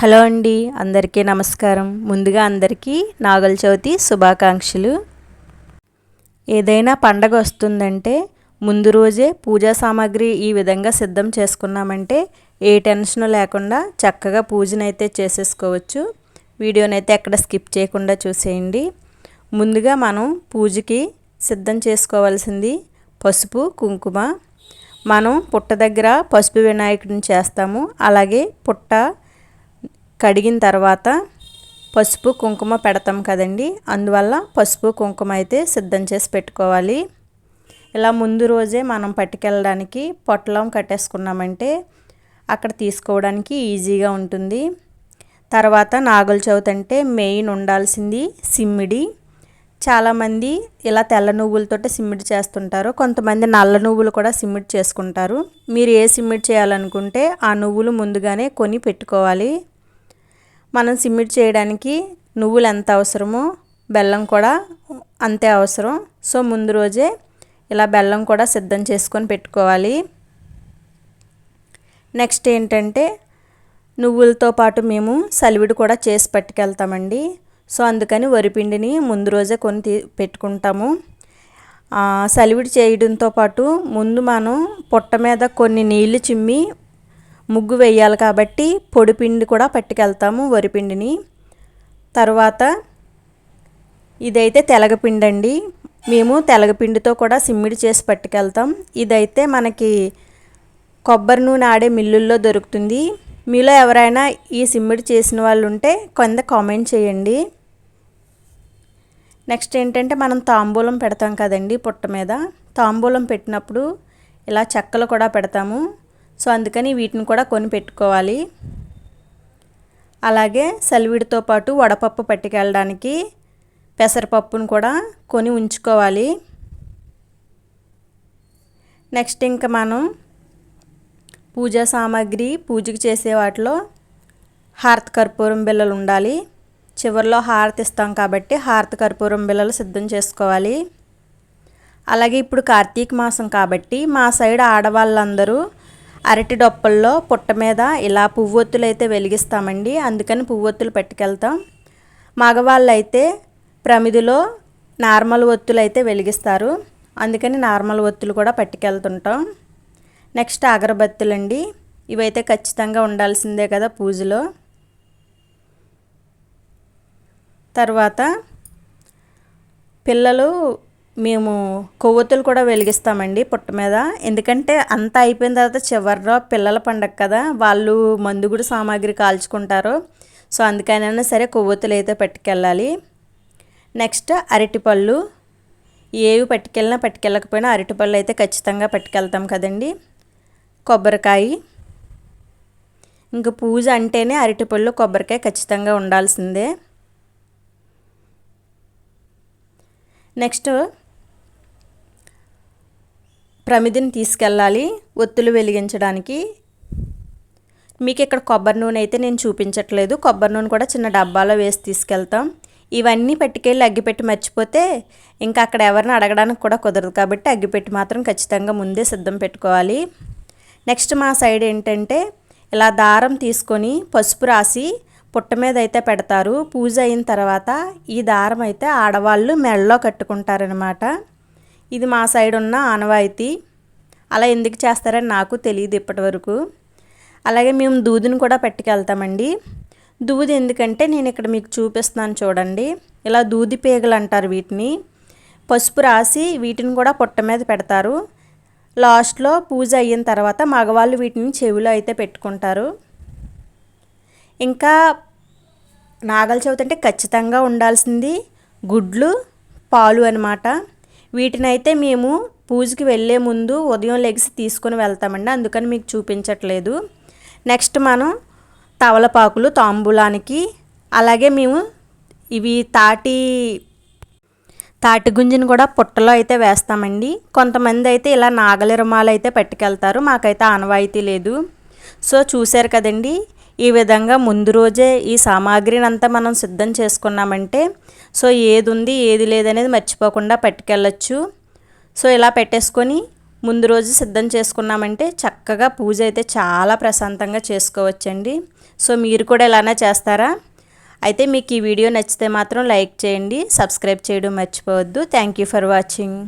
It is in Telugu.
హలో అండి అందరికీ నమస్కారం. ముందుగా అందరికీ నాగల చవితి శుభాకాంక్షలు. ఏదైనా పండగ వస్తుందంటే ముందు రోజే పూజా సామాగ్రి ఈ విధంగా సిద్ధం చేసుకున్నామంటే ఏ టెన్షన్ లేకుండా చక్కగా పూజనైతే చేసేసుకోవచ్చు. వీడియోనైతే ఎక్కడ స్కిప్ చేయకుండా చూసేయండి. ముందుగా మనం పూజకి సిద్ధం చేసుకోవాల్సింది పసుపు కుంకుమ. మనం పుట్ట దగ్గర పసుపు వినాయకుడిని చేస్తాము. అలాగే పుట్ట కడిగిన తర్వాత పసుపు కుంకుమ పెడతాం కదండి. అందువల్ల పసుపు కుంకుమ అయితే సిద్ధం చేసి పెట్టుకోవాలి. ఇలా ముందు రోజే మనం పట్టుకెళ్ళడానికి పొట్లం కట్టేసుకున్నామంటే అక్కడ తీసుకోవడానికి ఈజీగా ఉంటుంది. తర్వాత నాగుల చవితి అంటే మెయిన్ ఉండాల్సింది సిమ్మిడి. చాలామంది ఇలా తెల్ల నువ్వులతో సిమ్మిడి చేస్తుంటారు. కొంతమంది నల్ల నువ్వులు కూడా సిమ్మిడి చేసుకుంటారు. మీరు ఏ సిమ్మిడి చేయాలనుకుంటే ఆ నువ్వులు ముందుగానే కొని పెట్టుకోవాలి. మనం సిమ్మిట్ చేయడానికి నువ్వులు ఎంత అవసరమో బెల్లం కూడా అంతే అవసరం. సో ముందు రోజే ఇలా బెల్లం కూడా సిద్ధం చేసుకొని పెట్టుకోవాలి. నెక్స్ట్ ఏంటంటే నువ్వులతో పాటు మేము సలివిడి కూడా చేసి పట్టుకెళ్తామండి. సో అందుకని వరిపిండిని ముందు రోజే కొని పెట్టుకుంటాము. సలివిడి చేయడంతో పాటు ముందు మనం పొట్ట మీద కొన్ని నీళ్ళు చిమ్మి ముగ్గు వేయాలి కాబట్టి పొడిపిండి కూడా పట్టుకెళ్తాము వరిపిండిని. తర్వాత ఇదైతే తెలగపిండి అండి మేము తెలగపిండితో కూడా సిమ్మిడి చేసి పట్టుకెళ్తాం. ఇదైతే మనకి కొబ్బరి నూనె ఆడే మిల్లుల్లో దొరుకుతుంది. మీలో ఎవరైనా ఈ సిమ్మిడి చేసిన వాళ్ళు ఉంటే కొంత కామెంట్ చేయండి. నెక్స్ట్ ఏంటంటే మనం తాంబూలం పెడతాం కదండి పుట్ట మీద. తాంబూలం పెట్టినప్పుడు ఇలా చెక్కలు కూడా పెడతాము. సో అందుకని వీటిని కూడా కొని పెట్టుకోవాలి. అలాగే సలివిడితో పాటు వడపప్పు పట్టుకెళ్ళడానికి పెసరపప్పును కూడా కొని ఉంచుకోవాలి. నెక్స్ట్ ఇంకా మనం పూజా సామాగ్రి పూజకు చేసే వాటిలో హారతి కర్పూరం బిళ్ళలు ఉండాలి. చివరిలో హారతి ఇస్తాం కాబట్టి హారతి కర్పూరం బిళ్ళలు సిద్ధం చేసుకోవాలి. అలాగే ఇప్పుడు కార్తీక మాసం కాబట్టి మా సైడ్ ఆడవాళ్ళందరూ అరటి డొప్పల్లో పుట్ట మీద ఇలా పువ్వొత్తులు అయితే వెలిగిస్తామండి. అందుకని పువ్వొత్తులు పెట్టుకెళ్తాం. మగవాళ్ళు అయితే ప్రమిదిలో నార్మల్ ఒత్తులు అయితే వెలిగిస్తారు. అందుకని నార్మల్ ఒత్తులు కూడా పట్టుకెళ్తుంటాం. నెక్స్ట్ అగరబత్తులు అండి ఇవైతే ఖచ్చితంగా ఉండాల్సిందే కదా పూజలో. తర్వాత పిల్లలు మేము కొవ్వొత్తులు కూడా వెలిగిస్తామండి పుట్ట మీద. ఎందుకంటే అంతా అయిపోయిన తర్వాత చివరిలో పిల్లల పండగ కదా వాళ్ళు మందుగుడు సామాగ్రి కాల్చుకుంటారు. సో అందుకనైనా సరే కొవ్వొత్తులు అయితే పట్టుకెళ్ళాలి. నెక్స్ట్ అరటిపళ్ళు. ఏవి పట్టుకెళ్ళినా పట్టుకెళ్ళకపోయినా అరటిపళ్ళు అయితే ఖచ్చితంగా పట్టుకెళ్తాం కదండి. కొబ్బరికాయ. ఇంకా పూజ అంటేనే అరటిపళ్ళు కొబ్బరికాయ ఖచ్చితంగా ఉండాల్సిందే. నెక్స్ట్ ప్రమిదిని తీసుకెళ్ళాలి ఒత్తులు వెలిగించడానికి. మీకు ఇక్కడ కొబ్బరి నూనె అయితే నేను చూపించట్లేదు. కొబ్బరి నూనె కూడా చిన్న డబ్బాలో వేసి తీసుకెళ్తాం. ఇవన్నీ పట్టుకెళ్ళి అగ్గిపెట్టి మర్చిపోతే ఇంకా అక్కడ ఎవరిని అడగడానికి కూడా కుదరదు. కాబట్టి అగ్గిపెట్టి మాత్రం ఖచ్చితంగా ముందే సిద్ధం పెట్టుకోవాలి. నెక్స్ట్ మా సైడ్ ఏంటంటే ఇలా దారం తీసుకొని పసుపు రాసి పుట్ట మీద అయితే పెడతారు. పూజ అయిన తర్వాత ఈ దారం అయితే ఆడవాళ్ళు మెడలో కట్టుకుంటారనమాట ఇది మా సైడ్ ఉన్న ఆనవాయితీ. అలా ఎందుకు చేస్తారని నాకు తెలియదు ఇప్పటి వరకు. అలాగే మేము దూదిని కూడా పెట్టుకెళ్తామండి. దూది ఎందుకంటే నేను ఇక్కడ మీకు చూపిస్తున్నాను చూడండి. ఇలా దూది పేగలు అంటారు వీటిని. పసుపు రాసి వీటిని కూడా పుట్ట మీద పెడతారు. లాస్ట్లో పూజ అయిన తర్వాత మగవాళ్ళు వీటిని చెవిలో అయితే పెట్టుకుంటారు. ఇంకా నాగల చవితి అంటే ఖచ్చితంగా ఉండాల్సింది గుడ్లు పాలు అనమాట వీటినైతే మేము పూజకి వెళ్ళే ముందు ఉదయం లెగిసి తీసుకొని వెళ్తామండి. అందుకని మీకు చూపించట్లేదు. నెక్స్ట్ మనం తవలపాకులు తాంబూలానికి అలాగే మేము ఇవి తాటి తాటి గుంజిని కూడా పుట్టలో అయితే వేస్తామండి. కొంతమంది అయితే ఇలా నాగలిరమాలు అయితే పట్టుకెళ్తారు. మాకైతే ఆనవాయితీ లేదు. సో చూశారు కదండి ఈ విధంగా ముందు రోజే ఈ సామాగ్రిని అంతా మనం సిద్ధం చేసుకున్నామంటే సో ఏది ఉంది ఏది లేదనేది మర్చిపోకుండా పట్టుకెళ్ళచ్చు. సో ఇలా పెట్టేసుకొని ముందు రోజు సిద్ధం చేసుకున్నామంటే చక్కగా పూజ అయితే చాలా ప్రశాంతంగా చేసుకోవచ్చండి. సో మీరు కూడా ఇలానే చేస్తారా? అయితే మీకు ఈ వీడియో నచ్చితే మాత్రం లైక్ చేయండి సబ్స్క్రైబ్ చేయడం మర్చిపోవద్దు. Thank you for watching.